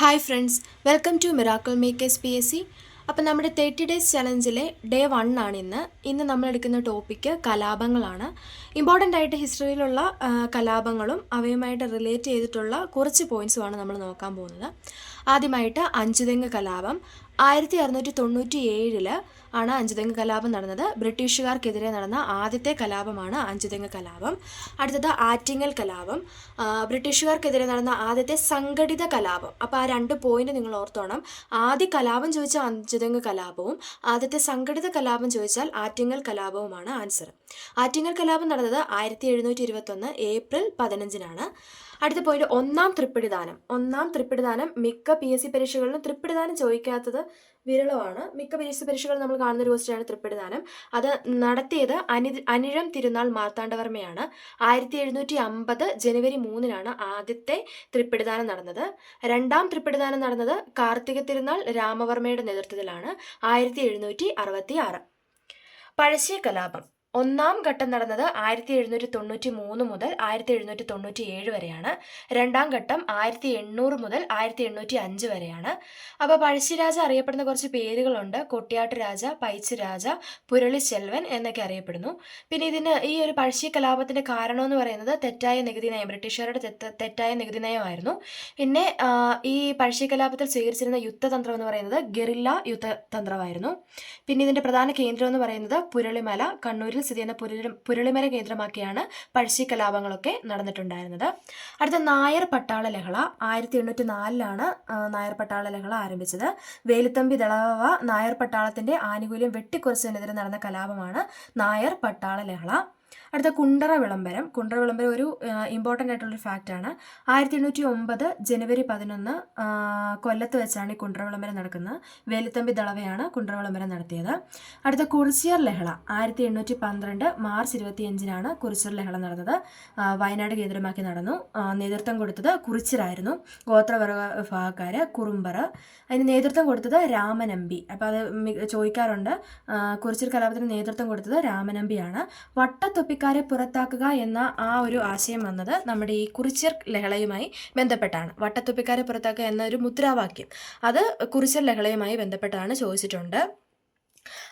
Hi friends welcome to miracle makers P S C അപ്പം നമ്മുടെ thirty days ചലഞ്ചിലെ day one ആണ് ഇന്ന്. ഇന്ന് നമ്മൾ എടുക്കുന്ന ടോപ്പിക്ക് കലാപങ്ങളാണ്. ഇമ്പോർട്ടന്റ് ആയിട്ട് ഹിസ്റ്ററിയിലുള്ള കലാപങ്ങളും അവയുമായിട്ട് റിലേറ്റ് ചെയ്തിട്ടുള്ള കുറച്ച് പോയിൻസുമാണ് നമ്മൾ നോക്കാൻ പോകുന്നത്. ആദ്യമായിട്ട് അഞ്ചുതെങ്ങ് കലാപം. ആയിരത്തി അറുന്നൂറ്റി തൊണ്ണൂറ്റി ഏഴിൽ ആണ് അഞ്ചുതെങ്ങ് കലാപം നടന്നത്. ബ്രിട്ടീഷുകാർക്കെതിരെ നടന്ന ആദ്യത്തെ കലാപമാണ് അഞ്ചുതെങ്ങ് കലാപം. അടുത്തത് ആറ്റിങ്ങൽ കലാപം. ബ്രിട്ടീഷുകാർക്കെതിരെ നടന്ന ആദ്യത്തെ സംഘടിത കലാപം. അപ്പോൾ ആ രണ്ട് പോയിന്റ് നിങ്ങൾ ഓർത്തോണം. ആദ്യ കലാപം ചോദിച്ചാൽ അഞ്ചുതെങ്ങ് കലാപവും ആദ്യത്തെ സംഘടിത കലാപം ചോദിച്ചാൽ ആറ്റിങ്ങൽ കലാപവുമാണ് ആൻസർ ആറ്റിങ്ങൽ കലാപം നടന്നത് ആയിരത്തി എഴുന്നൂറ്റി ഇരുപത്തൊന്ന് ഏപ്രിൽ പതിനഞ്ചിനാണ്. അടുത്ത പോയിന്റ് ഒന്നാം തൃപ്പിടിദാനം. ഒന്നാം തൃപ്പിടിദാനം മിക്ക പി എസ് സി പരീക്ഷകളിലും തൃപ്പിടിദാനം ചോദിക്കാത്തത് വിരളമാണ്. മിക്ക പരീക്ഷ പരീക്ഷകളും നമ്മൾ കാണുന്ന ഒരു ക്വസ്റ്റ്യനാണ് തൃപ്പിടിദാനം അത് നടത്തിയത് അനി അനിഴം തിരുനാൾ മാർത്താണ്ഡവർമ്മയാണ്. ആയിരത്തി എഴുന്നൂറ്റി അമ്പത് ജനുവരി മൂന്നിനാണ് ആദ്യത്തെ തൃപ്പിടിദാനം നടന്നത്. രണ്ടാം തൃപ്പിടിദാനം നടന്നത് കാർത്തിക തിരുനാൾ രാമവർമ്മയുടെ നേതൃത്വത്തിലാണ്. ആയിരത്തി എഴുന്നൂറ്റി അറുപത്തി ആറ് പഴശ്ശി കലാപം ഒന്നാം ഘട്ടം നടന്നത് ആയിരത്തി എഴുന്നൂറ്റി തൊണ്ണൂറ്റി മൂന്ന് മുതൽ ആയിരത്തി എഴുന്നൂറ്റി തൊണ്ണൂറ്റി ഏഴ് വരെയാണ്. രണ്ടാം ഘട്ടം ആയിരത്തി എണ്ണൂറ് മുതൽ ആയിരത്തി എണ്ണൂറ്റി അഞ്ച് വരെയാണ് അപ്പോൾ പഴശ്ശിരാജ അറിയപ്പെടുന്ന കുറച്ച് പേരുകളുണ്ട്. കൊട്ടിയാട്ട് രാജ പുരളി ചെൽവൻ എന്നൊക്കെ അറിയപ്പെടുന്നു. പിന്നെ ഇതിന് ഈ ഒരു പഴശ്ശി കലാപത്തിന്റെ കാരണം എന്ന് പറയുന്നത് തെറ്റായ നികുതി നയം ബ്രിട്ടീഷുകാരുടെ തെറ്റായ നികുതി നയമായിരുന്നു. പിന്നെ ഈ പഴശ്ശി കലാപത്തിൽ സ്വീകരിച്ചിരുന്ന യുദ്ധതന്ത്രം എന്ന് പറയുന്നത് ഗെറില്ല യുദ്ധതന്ത്രമായിരുന്നു. പിന്നെ ഇതിന്റെ പ്രധാന കേന്ദ്രം എന്ന് പറയുന്നത് പുരളിമല കണ്ണൂരിൽ സ്ഥിതി ചെയ്യുന്ന പുരളി പുരളിമര കേന്ദ്രമാക്കിയാണ് പഴശ്ശി കലാപങ്ങളൊക്കെ നടന്നിട്ടുണ്ടായിരുന്നത്. അടുത്ത നായർ പട്ടാള ലഹള ആയിരത്തി എണ്ണൂറ്റി നാലിലാണ് നായർ പട്ടാള ലഹള ആരംഭിച്ചത്. വേലുത്തമ്പി ദളവ നായർ പട്ടാളത്തിന്റെ ആനുകൂല്യം വെട്ടിക്കുറച്ചതിനെതിരെ നടന്ന കലാപമാണ് നായർ പട്ടാള ലഹള അടുത്ത കുണ്ടറ വിളംബരം. കുണ്ടറ വിളംബരം ഒരു ഇമ്പോർട്ടന്റ് ആയിട്ടുള്ളൊരു ഫാക്റ്റാണ് ആയിരത്തി എണ്ണൂറ്റി ഒമ്പത് ജനുവരി പതിനൊന്ന് കൊല്ലത്ത് വെച്ചാണ് ഈ കുണ്ടറ വിളംബരം നടക്കുന്നത്. വേലുത്തമ്പി ദളവയാണ് കുണ്ടറ വിളംബരം നടത്തിയത്. അടുത്ത കുറിച്ചിയർ ലഹള. ആയിരത്തി എണ്ണൂറ്റി പന്ത്രണ്ട് മാർച്ച് ഇരുപത്തിയഞ്ചിനാണ് കുറിച്ചിയർ ലഹള നടന്നത്. വയനാട് കേന്ദ്രമാക്കി നടന്നു. നേതൃത്വം കൊടുത്തത് കുറിച്യരായിരുന്നു ഗോത്രവർഗ വിഭാഗക്കാർ കുറുമ്പർ അതിന് നേതൃത്വം കൊടുത്തത് രാമനമ്പി. അപ്പോൾ അത് ചോദിക്കാറുണ്ട്. കുറിച്ചിയർ കലാപത്തിന് നേതൃത്വം കൊടുത്തത് രാമനമ്പിയാണ്. വട്ടത്തൊപ്പിക്കാരെ പുറത്താക്കുക എന്ന ആ ഒരു ആശയം വന്നത് നമ്മുടെ ഈ കുറിച്യർ ലഹളയുമായി ബന്ധപ്പെട്ടാണ്. വട്ടത്തൊപ്പിക്കാരെ പുറത്താക്കുക എന്നൊരു മുദ്രാവാക്യം. അത് കുറിച്യർ ലഹളയുമായി ബന്ധപ്പെട്ടാണ് ചോദിച്ചിട്ടുണ്ട്.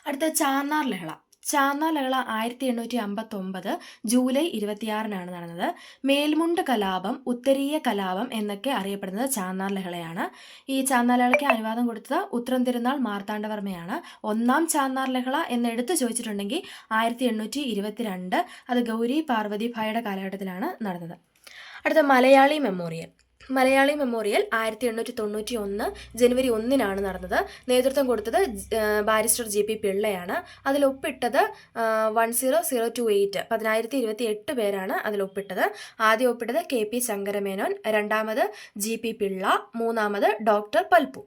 അടുത്ത ചാന്നാർ ലഹള. ചാന്നാർ ലഹള ആയിരത്തി എണ്ണൂറ്റി അമ്പത്തി ഒമ്പത് ജൂലൈ ഇരുപത്തിയാറിനാണ് നടന്നത്. മേൽമുണ്ട് കലാപം ഉത്തരീയ കലാപം എന്നൊക്കെ അറിയപ്പെടുന്നത് ചാന്നാർ ലഹളയാണ് ഈ ചാന്നാർ ലഹളയ്ക്ക് അനുവാദം കൊടുത്തത് ഉത്രം തിരുനാൾ മാർത്താണ്ഡവർമ്മയാണ്. ഒന്നാം ചാന്നാർ ലഹള എന്ന് എടുത്തു ചോദിച്ചിട്ടുണ്ടെങ്കിൽ ആയിരത്തി എണ്ണൂറ്റി ഇരുപത്തിരണ്ട് അത് ഗൗരി പാർവതി ഭായയുടെ കാലഘട്ടത്തിലാണ് നടന്നത്. അടുത്ത മലയാളി മെമ്മോറിയൽ. മലയാളി മെമ്മോറിയൽ ആയിരത്തി എണ്ണൂറ്റി തൊണ്ണൂറ്റി ഒന്ന് ജനുവരി ഒന്നിനാണ് നടന്നത്. നേതൃത്വം കൊടുത്തത് ബാരിസ്റ്റർ ജി പി പിള്ളയാണ്. അതിൽ ഒപ്പിട്ടത് one zero zero two eight. പതിനായിരത്തി ഇരുപത്തി എട്ട് പേരാണ് അതിൽ ഒപ്പിട്ടത്. ആദ്യം ഒപ്പിട്ടത് കെ പി ശങ്കരമേനോൻ രണ്ടാമത് ജി പി പിള്ള മൂന്നാമത് ഡോക്ടർ പൽപ്പു.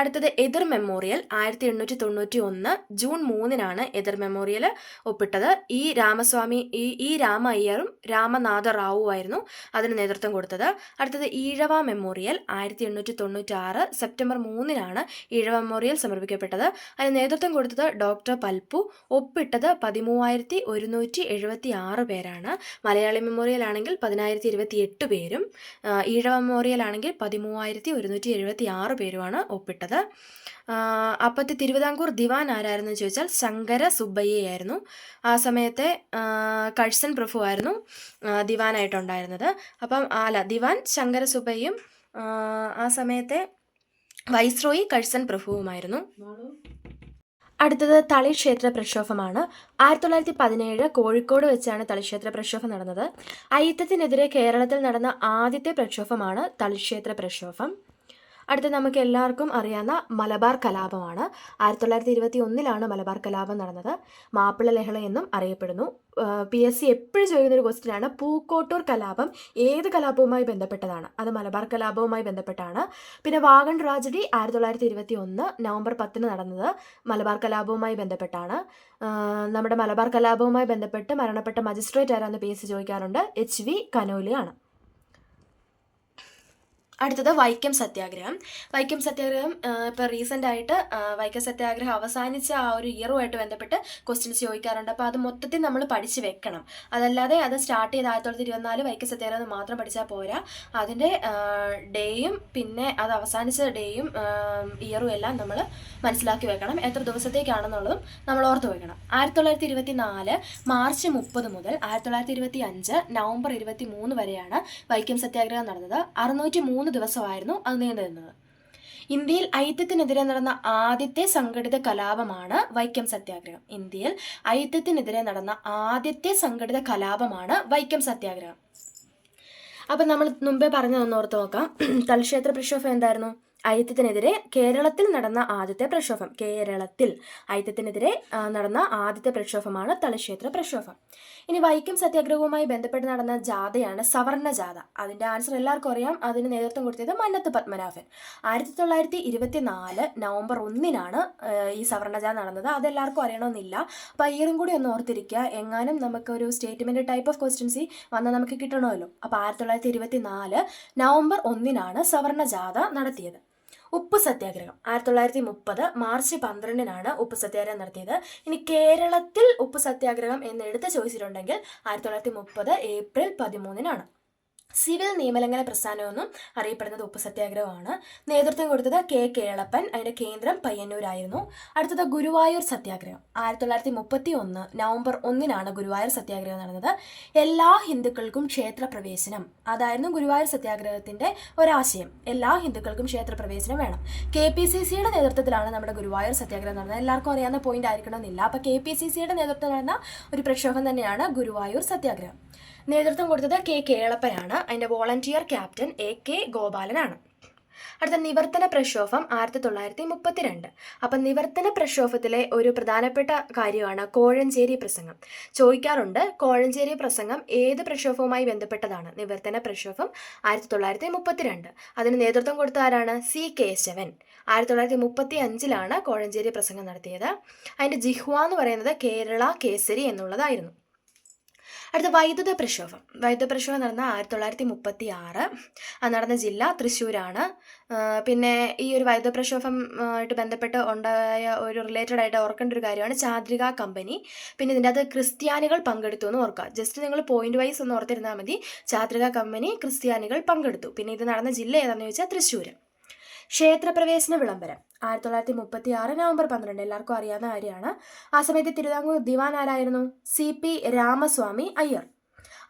അടുത്തത് എതിർ മെമ്മോറിയൽ ആയിരത്തി എണ്ണൂറ്റി തൊണ്ണൂറ്റി ഒന്ന് ജൂൺ മൂന്നിനാണ് എതിർ മെമ്മോറിയൽ ഒപ്പിട്ടത്. ഈ രാമസ്വാമി ഈ ഈ രാമ അയ്യറും രാമനാഥ റാവു ആയിരുന്നു അതിന് നേതൃത്വം കൊടുത്തത്. അടുത്തത് ഈഴവ മെമ്മോറിയൽ ആയിരത്തി എണ്ണൂറ്റി തൊണ്ണൂറ്റി ആറ് സെപ്റ്റംബർ മൂന്നിനാണ് ഈഴവ മെമ്മോറിയൽ സമർപ്പിക്കപ്പെട്ടത്. അതിന് നേതൃത്വം കൊടുത്തത് ഡോക്ടർ പൽപ്പു. ഒപ്പിട്ടത് പതിമൂവായിരത്തി ഒരുന്നൂറ്റി എഴുപത്തി ആറ് പേരാണ്. മലയാളി മെമ്മോറിയൽ ആണെങ്കിൽ പതിനായിരത്തി ഇരുപത്തി എട്ട് പേരും ഈഴവ മെമ്മോറിയൽ ആണെങ്കിൽ പതിമൂവായിരത്തി ഒരുന്നൂറ്റി എഴുപത്തി ആറ് പേരുമാണ് ഒപ്പിട്ടത്. ആ, അപ്പത്തെ തിരുവിതാംകൂർ ദിവാൻ ആരായിരുന്നു ചോദിച്ചാൽ ശങ്കര സുബ്ബയ്യയായിരുന്നു ആ സമയത്തെ കഴ്സൻ പ്രഭു ആയിരുന്നു ദിവാനായിട്ടുണ്ടായിരുന്നത്. അപ്പം അല്ല ദിവാൻ ശങ്കര സുബ്ബയ്യും ആ സമയത്തെ വൈസ്രോയി കഴ്സൻ പ്രഭുവുമായിരുന്നു. അടുത്തത് തളിക്ഷേത്ര പ്രക്ഷോഭമാണ്. ആയിരത്തി തൊള്ളായിരത്തി പതിനേഴ് കോഴിക്കോട് വെച്ചാണ് തളിക്ഷേത്ര പ്രക്ഷോഭം നടന്നത്. അയ്യത്തത്തിനെതിരെ കേരളത്തിൽ നടന്ന ആദ്യത്തെ പ്രക്ഷോഭമാണ് തളിക്ഷേത്ര പ്രക്ഷോഭം. അടുത്ത നമുക്ക് എല്ലാവർക്കും അറിയാവുന്ന മലബാർ കലാപമാണ്. ആയിരത്തി തൊള്ളായിരത്തി ഇരുപത്തി ഒന്നിലാണ് മലബാർ കലാപം നടന്നത്. മാപ്പിള ലഹള എന്നും അറിയപ്പെടുന്നു. പി എസ് സി എപ്പോഴും ചോദിക്കുന്ന ഒരു ക്വസ്റ്റിനാണ് പൂക്കോട്ടൂർ കലാപം ഏത് കലാപവുമായി ബന്ധപ്പെട്ടതാണ്? അത് മലബാർ കലാപവുമായി ബന്ധപ്പെട്ടാണ്. പിന്നെ വാഗൺ ട്രാജഡി ആയിരത്തി തൊള്ളായിരത്തി ഇരുപത്തി ഒന്ന് നവംബർ പത്തിന് നടന്നത് മലബാർ കലാപവുമായി ബന്ധപ്പെട്ടാണ്. നമ്മുടെ മലബാർ കലാപവുമായി ബന്ധപ്പെട്ട് മരണപ്പെട്ട മജിസ്ട്രേറ്റ് ആരാന്ന് പി എസ് സി ചോദിക്കാറുണ്ട്. എച്ച് വി കനോലിയാണ്. അടുത്തത് വൈക്കം സത്യാഗ്രഹം. വൈക്കം സത്യാഗ്രഹം ഇപ്പോൾ റീസെന്റ് ആയിട്ട് വൈക്കം സത്യാഗ്രഹം അവസാനിച്ച ആ ഒരു ഇയറുമായിട്ട് ബന്ധപ്പെട്ട് ക്വസ്റ്റ്യൻസ് ചോദിക്കാറുണ്ട്. അപ്പോൾ അത് മൊത്തത്തിൽ നമ്മൾ പഠിച്ച് വെക്കണം. അതല്ലാതെ അത് സ്റ്റാർട്ട് ചെയ്ത് ആയിരത്തി തൊള്ളായിരത്തി ഇരുപത്തിനാല് വൈക്കം സത്യാഗ്രഹം മാത്രം പഠിച്ചാൽ പോരാ. അതിന്റെ ഡേയും പിന്നെ അത് അവസാനിച്ച ഡേയും ഇയറും എല്ലാം നമ്മൾ മനസ്സിലാക്കി വെക്കണം. എത്ര ദിവസത്തേക്കാണെന്നുള്ളതും നമ്മൾ ഓർത്ത് വെക്കണം. ആയിരത്തി തൊള്ളായിരത്തി ഇരുപത്തി നാല് മാർച്ച് മുപ്പത് മുതൽ ആയിരത്തി തൊള്ളായിരത്തി ഇരുപത്തി അഞ്ച് നവംബർ ഇരുപത്തി മൂന്ന് വരെയാണ് വൈക്കം സത്യാഗ്രഹം നടന്നത്. അറുന്നൂറ്റി മൂന്ന് ദിവസമായിരുന്നു അത് നീണ്ടു ഇന്ത്യയിൽ ഐത്യത്തിനെതിരെ നടന്ന ആദ്യത്തെ സംഘടിത കലാപമാണ് വൈക്കം സത്യാഗ്രഹം. ഇന്ത്യയിൽ ഐത്യത്തിനെതിരെ നടന്ന ആദ്യത്തെ സംഘടിത കലാപമാണ് വൈക്കം സത്യാഗ്രഹം. അപ്പം നമ്മൾ മുമ്പേ പറഞ്ഞതൊന്ന് ഓർത്ത് നോക്കാം. തൽക്ഷേത്ര പ്രക്ഷോഭം എന്തായിരുന്നു? ഐക്യത്തിനെതിരെ കേരളത്തിൽ നടന്ന ആദ്യത്തെ പ്രക്ഷോഭം. കേരളത്തിൽ ഐത്യത്തിനെതിരെ നടന്ന ആദ്യത്തെ പ്രക്ഷോഭമാണ് തലക്ഷേത്ര പ്രക്ഷോഭം. ഇനി വൈക്കം സത്യാഗ്രഹവുമായി ബന്ധപ്പെട്ട് നടന്ന ജാഥയാണ് സവർണ ജാഥ. അതിന്റെ ആൻസർ എല്ലാവർക്കും അറിയാം. അതിന് നേതൃത്വം കൊടുത്തത് മന്നത്ത് പത്മനാഭൻ. ആയിരത്തി തൊള്ളായിരത്തി ഇരുപത്തി നാല് നവംബർ ഒന്നിനാണ് ഈ സവർണ ജാഥ നടന്നത്. അതെല്ലാവർക്കും അറിയണമെന്നില്ല. അപ്പോൾ ഇയറും കൂടി ഒന്ന് ഓർത്തിരിക്കുക. എങ്ങാനും നമുക്കൊരു സ്റ്റേറ്റ്മെന്റ് ടൈപ്പ് ഓഫ് ക്വസ്റ്റ്യൻസി വന്നാൽ നമുക്ക് കിട്ടണമല്ലോ. അപ്പോൾ ആയിരത്തി തൊള്ളായിരത്തി ഇരുപത്തി നാല് നവംബർ ഒന്നിനാണ് സവർണ ജാഥ നടത്തിയത്. ഉപ്പ് സത്യാഗ്രഹം ആയിരത്തി തൊള്ളായിരത്തി മുപ്പത് മാർച്ച് പന്ത്രണ്ടിനാണ് ഉപ്പ് സത്യാഗ്രഹം നടത്തിയത്. ഇനി കേരളത്തിൽ ഉപ്പ് സത്യാഗ്രഹം എന്ന് എടുത്ത് ചോദിച്ചിട്ടുണ്ടെങ്കിൽ ആയിരത്തി തൊള്ളായിരത്തി മുപ്പത് ഏപ്രിൽ പതിമൂന്നിനാണ്. സിവിൽ നിയമലംഘന പ്രസ്ഥാനമെന്നും അറിയപ്പെടുന്നത് ഉപ്പ് സത്യാഗ്രഹമാണ് നേതൃത്വം കൊടുത്തത് കെ കേളപ്പൻ അതിന്റെ കേന്ദ്രം പയ്യന്നൂരായിരുന്നു. അടുത്തത് ഗുരുവായൂർ സത്യാഗ്രഹം. ആയിരത്തി തൊള്ളായിരത്തി മുപ്പത്തി ഒന്ന് നവംബർ ഒന്നിനാണ് ഗുരുവായൂർ സത്യാഗ്രഹം നടന്നത്. എല്ലാ ഹിന്ദുക്കൾക്കും ക്ഷേത്രപ്രവേശനം. അതായിരുന്നു ഗുരുവായൂർ സത്യാഗ്രഹത്തിന്റെ ഒരാശയം. എല്ലാ ഹിന്ദുക്കൾക്കും ക്ഷേത്രപ്രവേശനം വേണം. കെ പി സി സിയുടെ നേതൃത്വത്തിലാണ് നമ്മുടെ ഗുരുവായൂർ സത്യാഗ്രഹം നടന്നത്. എല്ലാവർക്കും അറിയാവുന്ന പോയിന്റ് ആയിരിക്കണമെന്നില്ല. അപ്പോൾ കെ പി സി സിയുടെ നേതൃത്വം നടന്ന ഒരു പ്രക്ഷോഭം തന്നെയാണ് ഗുരുവായൂർ സത്യാഗ്രഹം. നേതൃത്വം കൊടുത്തത് കെ കേളപ്പനാണ്. അതിന്റെ വോളണ്ടിയർ ക്യാപ്റ്റൻ എ കെ ഗോപാലനാണ്. അടുത്ത നിവർത്തന പ്രക്ഷോഭം ആയിരത്തി തൊള്ളായിരത്തി മുപ്പത്തിരണ്ട് അപ്പം നിവർത്തന പ്രക്ഷോഭത്തിലെ ഒരു പ്രധാനപ്പെട്ട കാര്യമാണ് കോഴഞ്ചേരി പ്രസംഗം. ചോദിക്കാറുണ്ട് കോഴഞ്ചേരി പ്രസംഗം ഏത് പ്രക്ഷോഭവുമായി ബന്ധപ്പെട്ടതാണ്? നിവർത്തന പ്രക്ഷോഭം ആയിരത്തി തൊള്ളായിരത്തി മുപ്പത്തിരണ്ട് അതിന് നേതൃത്വം കൊടുത്ത ആരാണ്? സി കേശവൻ ആയിരത്തി തൊള്ളായിരത്തി മുപ്പത്തി അഞ്ചിലാണ് കോഴഞ്ചേരി പ്രസംഗം നടത്തിയത്. അതിന്റെ ജിഹ്വ എന്ന് പറയുന്നത് കേരള കേസരി എന്നുള്ളതായിരുന്നു. അടുത്ത വൈദ്യുത പ്രക്ഷോഭം. വൈദ്യുത പ്രക്ഷോഭം നടന്ന ആയിരത്തി തൊള്ളായിരത്തി മുപ്പത്തി ആറ് നടന്ന ജില്ല തൃശ്ശൂരാണ്. പിന്നെ ഈ ഒരു വൈദ്യുത പ്രക്ഷോഭം ആയിട്ട് ബന്ധപ്പെട്ട് ഉണ്ടായ ഒരു റിലേറ്റഡ് ആയിട്ട് ഓർക്കേണ്ട ഒരു കാര്യമാണ് ചാദ്രിക കമ്പനി. പിന്നെ ഇതിന്റെ അത് ക്രിസ്ത്യാനികൾ പങ്കെടുത്തു എന്ന് ഓർക്കുക. ജസ്റ്റ് നിങ്ങൾ പോയിന്റ് വൈസ് ഒന്ന് ഓർത്തിരുന്നാൽ മതി. ചാദ്രിക കമ്പനി ക്രിസ്ത്യാനികൾ പങ്കെടുത്തു. പിന്നെ ഇത് നടന്ന ജില്ല ഏതാണെന്ന് ചോദിച്ചാൽ തൃശ്ശൂർ ക്ഷേത്രപ്രവേശന വിളംബരം. ആയിരത്തി തൊള്ളായിരത്തി മുപ്പത്തി ആറ് നവംബർ പന്ത്രണ്ട്. എല്ലാവർക്കും അറിയാവുന്ന കാര്യമാണ്. ആ സമയത്ത് തിരുവിതാംകൂർ ദിവാൻ ആരായിരുന്നു സി പി രാമസ്വാമി അയ്യർ.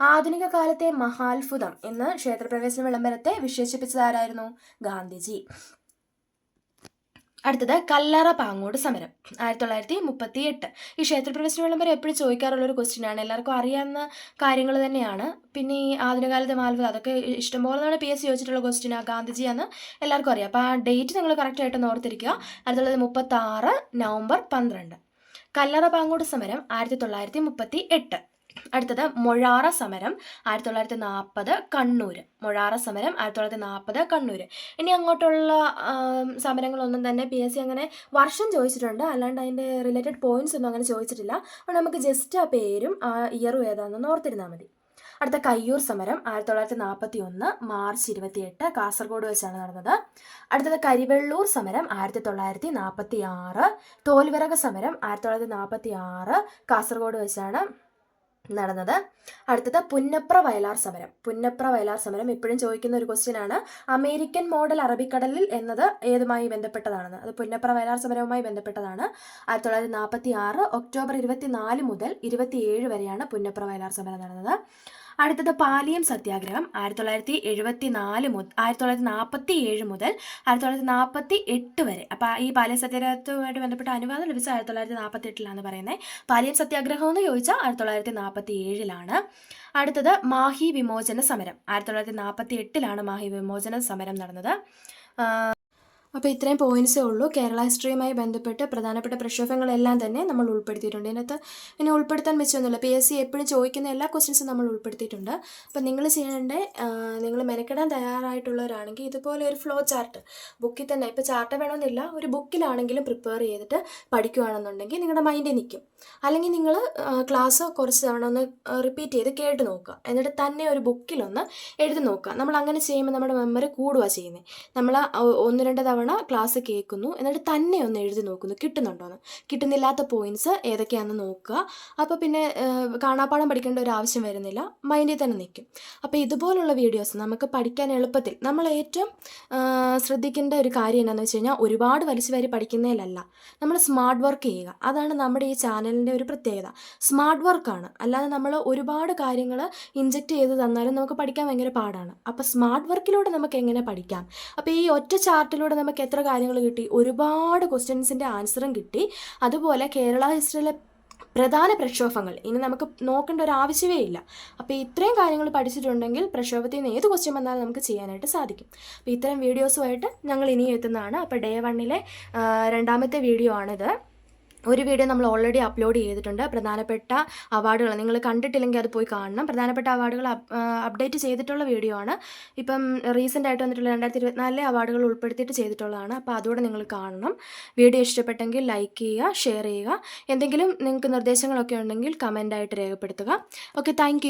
ആധുനിക കാലത്തെ മഹാത്ഭുതം എന്ന് ക്ഷേത്രപ്രവേശന വിളംബരത്തെ വിശേഷിപ്പിച്ചത് ആരായിരുന്നു ഗാന്ധിജി. അടുത്തത് കല്ലറ പാങ്ങോട് സമരം. ആയിരത്തി തൊള്ളായിരത്തി മുപ്പത്തി എട്ട് ഈ ക്ഷേത്രപ്രവേശന വിളംബരം എപ്പോഴും ചോദിക്കാറുള്ള ഒരു ക്വസ്റ്റ്യൻ ആണ്. എല്ലാവർക്കും അറിയാവുന്ന കാര്യങ്ങൾ തന്നെയാണ്. പിന്നെ ഈ ആധുനികകാലത്തെ മാൽവത അതൊക്കെ ഇഷ്ടംപോലെ നമ്മുടെ പി എസ് ചോദിച്ചിട്ടുള്ള ക്വസ്റ്റ്യൻ ആ. ഗാന്ധിജിയാന്ന് എല്ലാവർക്കും അറിയാം. അപ്പോൾ ആ ഡേറ്റ് നിങ്ങൾ കറക്റ്റ് ആയിട്ട് ഓർത്തിരിക്കുക. ആയിരത്തി തൊള്ളായിരത്തി മുപ്പത്തി നവംബർ പന്ത്രണ്ട്. കല്ലറ പാങ്ങോട് സമരം ആയിരത്തി തൊള്ളായിരത്തി മുപ്പത്തി എട്ട് അടുത്തത് മൊഴാറ സമരം ആയിരത്തി തൊള്ളായിരത്തി നാൽപ്പത് കണ്ണൂർ മൊഴാറ സമരം ആയിരത്തി തൊള്ളായിരത്തി നാൽപ്പത് കണ്ണൂർ ഇനി അങ്ങോട്ടുള്ള സമരങ്ങളൊന്നും തന്നെ പി എസ് സി അങ്ങനെ വർഷം ചോദിച്ചിട്ടുണ്ട്. അല്ലാണ്ട് അതിന്റെ റിലേറ്റഡ് പോയിന്റ്സ് ഒന്നും അങ്ങനെ ചോദിച്ചിട്ടില്ല. അപ്പോൾ നമുക്ക് ജസ്റ്റ് ആ പേരും ആ ഇയറും ഏതാണെന്ന് ഓർത്തിരുന്നാൽ മതി. അടുത്ത കയ്യൂർ സമരം ആയിരത്തി തൊള്ളായിരത്തി നാൽപ്പത്തി ഒന്ന് മാർച്ച് ഇരുപത്തിയെട്ട് കാസർഗോഡ് വെച്ചാണ് നടന്നത്. അടുത്തത് കരിവെള്ളൂർ സമരം ആയിരത്തി തൊള്ളായിരത്തി നാൽപ്പത്തി ആറ് തോൽവിറക സമരം ആയിരത്തി തൊള്ളായിരത്തി നാൽപ്പത്തി ആറ് കാസർഗോഡ് വെച്ചാണ് നടന്നത്. അടുത്തത് പുന്നപ്ര വയലാർ സമരം. പുന്നപ്ര വയലാർ സമരം എപ്പോഴും ചോദിക്കുന്ന ഒരു ക്വസ്റ്റ്യൻ ആണ്. അമേരിക്കൻ മോഡൽ അറബിക്കടലിൽ എന്നത് ഏതുമായി ബന്ധപ്പെട്ടതാണെന്ന്? അത് പുന്നപ്ര വയലാർ സമരവുമായി ബന്ധപ്പെട്ടതാണ്. ആയിരത്തി തൊള്ളായിരത്തി നാൽപ്പത്തി ആറ് ഒക്ടോബർ ഇരുപത്തി നാല് മുതൽ ഇരുപത്തിയേഴ് വരെയാണ് പുന്നപ്ര വയലാർ സമരം നടന്നത്. അടുത്തത് പാലിയം സത്യാഗ്രഹം. ആയിരത്തി തൊള്ളായിരത്തി എഴുപത്തി നാല് മുതൽ ആയിരത്തി തൊള്ളായിരത്തി നാൽപ്പത്തി ഏഴ് മുതൽ ആയിരത്തി തൊള്ളായിരത്തി നാൽപ്പത്തി എട്ട് വരെ. അപ്പോൾ ഈ പാലിയം സത്യാഗ്രഹത്തുമായിട്ട് ബന്ധപ്പെട്ട അനുവാദം ലഭിച്ചത് ആയിരത്തി തൊള്ളായിരത്തി നാൽപ്പത്തി എട്ടിലാണ് പറയുന്നത് പാലിയം സത്യാഗ്രഹം എന്ന് ചോദിച്ചാൽ ആയിരത്തി തൊള്ളായിരത്തി നാൽപ്പത്തി ഏഴിലാണ് അടുത്തത് മാഹി വിമോചന സമരം. ആയിരത്തി തൊള്ളായിരത്തി നാൽപ്പത്തി എട്ടിലാണ് മാഹി വിമോചന സമരം നടന്നത്. അപ്പോൾ ഇത്രയും പോയിന്റ്സേ ഉള്ളൂ. കേരള ഹിസ്റ്ററിയുമായി ബന്ധപ്പെട്ട് പ്രധാനപ്പെട്ട പ്രക്ഷോഭങ്ങളെല്ലാം തന്നെ നമ്മൾ ഉൾപ്പെടുത്തിയിട്ടുണ്ട്. ഇതിനകത്ത് പിന്നെ ഉൾപ്പെടുത്താൻ വെച്ചൊന്നുമില്ല പി എസ് സി എപ്പോഴും ചോദിക്കുന്ന എല്ലാ ക്വസ്റ്റ്യൻസും നമ്മൾ ഉൾപ്പെടുത്തിയിട്ടുണ്ട്. അപ്പോൾ നിങ്ങൾ ചെയ്യേണ്ട നിങ്ങൾ മെനക്കെടാൻ തയ്യാറായിട്ടുള്ളവരാണെങ്കിൽ ഇതുപോലെ ഒരു ഫ്ലോ ചാർട്ട് ബുക്കിൽ തന്നെ ഇപ്പോൾ ചാർട്ട് വേണമെന്നില്ല ഒരു ബുക്കിലാണെങ്കിലും പ്രിപ്പയർ ചെയ്തിട്ട് പഠിക്കുകയാണെന്നുണ്ടെങ്കിൽ നിങ്ങളുടെ മൈൻഡിൽ നിൽക്കും. അല്ലെങ്കിൽ നിങ്ങൾ ക്ലാസ് കുറച്ച് തവണ ഒന്ന് റിപ്പീറ്റ് ചെയ്ത് കേട്ട് നോക്കുക. എന്നിട്ട് തന്നെ ഒരു ബുക്കിലൊന്ന് എഴുതി നോക്കുക. നമ്മൾ അങ്ങനെ ചെയ്യുമ്പോൾ നമ്മുടെ മെമ്മറി കൂടുക ചെയ്യുന്നത്. നമ്മൾ ഒന്ന് രണ്ട് തവണ ക്ലാസ് കേൾക്കുന്നു. എന്നിട്ട് തന്നെ ഒന്ന് എഴുതി നോക്കുന്നു. കിട്ടുന്നുണ്ടോയെന്ന് കിട്ടുന്നില്ലാത്ത പോയിന്റ്സ് ഏതൊക്കെയാണെന്ന് നോക്കുക. അപ്പോൾ പിന്നെ കാണാപ്പാടം പഠിക്കേണ്ട ഒരു ആവശ്യം വരുന്നില്ല. മൈൻഡിൽ തന്നെ നിൽക്കും. അപ്പോൾ ഇതുപോലുള്ള വീഡിയോസ് നമുക്ക് പഠിക്കാൻ എളുപ്പത്തിൽ നമ്മൾ ഏറ്റവും ശ്രദ്ധിക്കേണ്ട ഒരു കാര്യം എന്താണെന്ന് വെച്ച് കഴിഞ്ഞാൽ ഒരുപാട് വലിച്ചു വരി പഠിക്കുന്നതിലല്ല. നമ്മൾ സ്മാർട്ട് വർക്ക് ചെയ്യുക. അതാണ് നമ്മുടെ ഈ ചാനലിന്റെ ഒരു പ്രത്യേകത. സ്മാർട്ട് വർക്കാണ് അല്ലാതെ നമ്മൾ ഒരുപാട് കാര്യങ്ങൾ ഇഞ്ചെക്റ്റ് ചെയ്ത് തന്നാലും നമുക്ക് പഠിക്കാൻ ഭയങ്കര പാടാണ്. അപ്പോൾ സ്മാർട്ട് വർക്കിലൂടെ നമുക്ക് എങ്ങനെ പഠിക്കാം? അപ്പോൾ ഈ ഒറ്റ ചാർട്ടിലൂടെ നമുക്ക് എത്ര കാര്യങ്ങൾ കിട്ടി? ഒരുപാട് ക്വസ്റ്റ്യൻസിന്റെ ആൻസറും കിട്ടി. അതുപോലെ കേരള ഹിസ്റ്ററിയിലെ പ്രധാന പ്രക്ഷോഭങ്ങൾ. ഇനി നമുക്ക് നോക്കേണ്ട ഒരു ആവശ്യമേ ഇല്ല. അപ്പോൾ ഇത്രയും കാര്യങ്ങൾ പഠിച്ചിട്ടുണ്ടെങ്കിൽ പ്രക്ഷോഭത്തിൽ നിന്ന് ഏത് ക്വസ്റ്റ്യൻ വന്നാലും നമുക്ക് ചെയ്യാനായിട്ട് സാധിക്കും. അപ്പോൾ ഇത്തരം വീഡിയോസുമായിട്ട് ഞങ്ങൾ ഇനിയും എത്തുന്നതാണ്. അപ്പോൾ ഡേ വണ്ണിലെ രണ്ടാമത്തെ വീഡിയോ ആണിത്. ഒരു വീഡിയോ നമ്മൾ ഓൾറെഡി അപ്ലോഡ് ചെയ്തിട്ടുണ്ട്. പ്രധാനപ്പെട്ട അവാർഡുകൾ നിങ്ങൾ കണ്ടിട്ടില്ലെങ്കിൽ അത് പോയി കാണണം. പ്രധാനപ്പെട്ട അവാർഡുകൾ അപ്ഡേറ്റ് ചെയ്തിട്ടുള്ള വീഡിയോ ആണ്. ഇപ്പം റീസെന്റ് ആയിട്ട് വന്നിട്ടുള്ള രണ്ടായിരത്തി ഇരുപത്തിനാലിലെ അവാർഡുകൾ ഉൾപ്പെടുത്തിയിട്ട് ചെയ്തിട്ടുള്ളതാണ്. അപ്പോൾ അതുകൂടെ നിങ്ങൾ കാണണം. വീഡിയോ ഇഷ്ടപ്പെട്ടെങ്കിൽ ലൈക്ക് ചെയ്യുക ഷെയർ ചെയ്യുക. എന്തെങ്കിലും നിങ്ങൾക്ക് നിർദ്ദേശങ്ങളൊക്കെ ഉണ്ടെങ്കിൽ കമന്റായിട്ട് രേഖപ്പെടുത്തുക. Okay thank